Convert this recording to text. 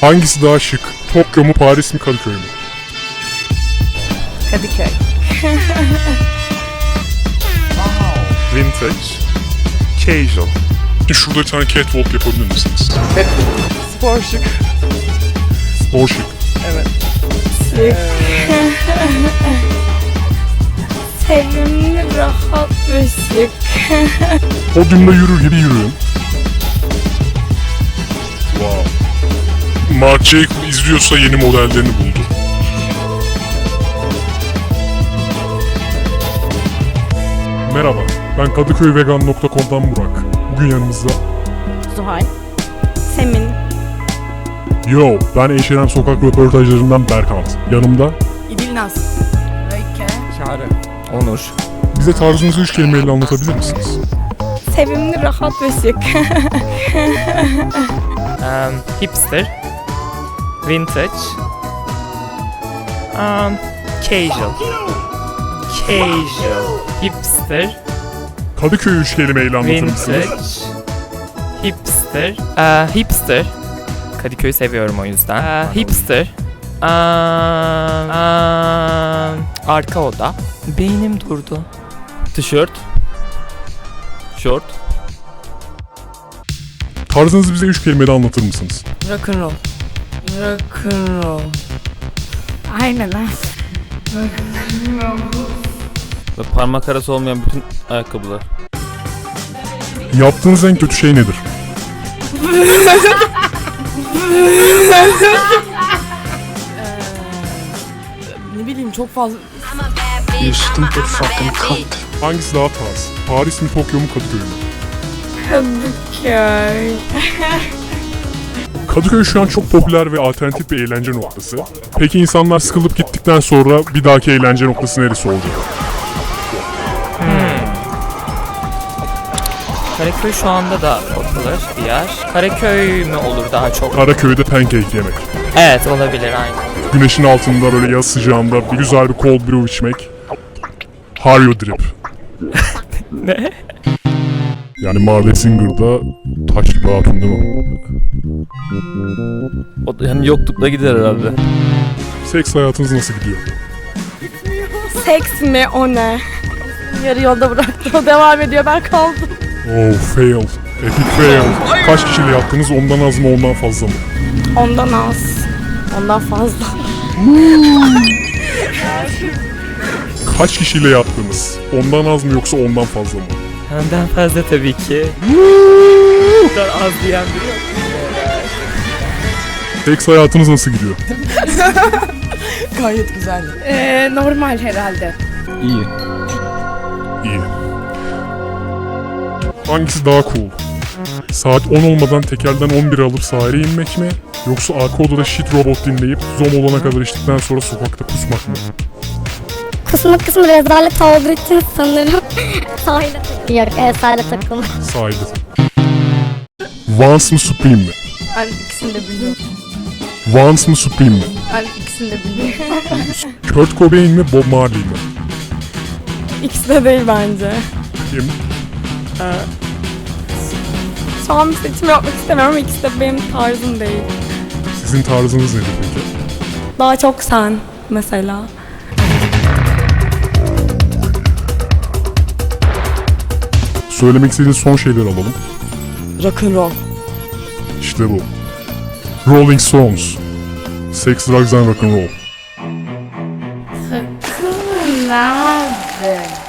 Hangisi daha şık? Tokyo mu, Paris mi, Kadıköy mü? Kadıköy. Vintage, casual. Şurada bir tane catwalk yapabilir misiniz? Spor şık. Spor şık. Sevimli, rahat ve şık. Podyumda yürür gibi yürüyün. Marc Jacob izliyorsa yeni modellerini buldu. Merhaba, ben kadıköyvegan.com'dan Burak. Bugün yanımızda Zuhal. Semin. Yo, ben H&M sokak röportajlarından Berkant. Yanımda İdilnaz. Öykü. Çağrı. Onur. bize tarzınızı üç kelimeyle anlatabilir misiniz? Sevimli, rahat ve şık. Um, hipster. Vintage. Um, casual. Casual. Hipster. Kadıköy üç kelimeyle anlatır mısınız? Vintage. Hipster. Aa, hipster. Kadıköy'ü seviyorum o yüzden. Aa, hipster. Aa, aa, arka oda. Beynim durdu. Tişört. Şort. Tarzınızı bize üç kelimeyle anlatır mısınız? Rock'n'roll. Rock'n'roll. Aynen ha. Ve parmak arası olmayan bütün ayakkabılar. Yaptığınız en kötü şey nedir? Ne bileyim çok fazla. You stupid fucking cunt. Hangisi daha tarz? Paris mi, Tokyo mu, Kadıköy mü? Kadıköy. Kadıköy şu an çok popüler ve alternatif bir eğlence noktası. Peki insanlar sıkılıp gittikten sonra bir dahaki eğlence noktası neresi olacak? Karaköy şu anda da popüler bir yer. Karaköy mü olur daha çok? Karaköy'de pancake yemek. Evet olabilir aynen. Güneşin altında böyle yaz sıcağında bir güzel bir cold brew içmek. Hario drip. Ne? Yani Marley Singer'da taş gibi hatun değil mi? O, yani yoklukla gider herhalde. Seks hayatınız nasıl gidiyor? Seks mi o ne? Yarı yolda bıraktı. O devam ediyor. Ben kaldım. Oh fail. Epic fail. Kaç kişiyle yaptınız ondan az mı ondan fazla mı? Ondan az. Ondan fazla. Kaç kişiyle yaptınız? Ondan az mı yoksa ondan fazla mı? Benden fazla tabii ki. Bu kadar az diyen biri yok. Seks hayatınız nasıl gidiyor? Gayet güzel. Ee, normal herhalde. İyi. İyi. Hangisi daha cool? Saat 10 olmadan tekelden 11 alıp sahile inmek mi? Yoksa arka odada shit robot dinleyip zom olana kadar içtikten sonra sokakta kusmak mı? Kusma kısmı rezalet olduğu için sanırım sahile Yok evet sahile takılma. Sahilde. Vans mı Supreme mi? Ben ikisini de biliyorum. Vans mı Supreme mi? Ben ikisini de biliyorum. Kurt Cobain mi Bob Marley mi? İkisi de değil bence. Kim? Şu an bir seçim yapmak istemiyorum ama ikisi de benim tarzım değil. Sizin tarzınız nedir peki? Daha çok sen mesela. Söylemek istediğiniz son şeyleri alalım. Rock'n'roll. İşte bu. Rolling Stones. Sex, Drugs and Rock'n'Roll. Nerede?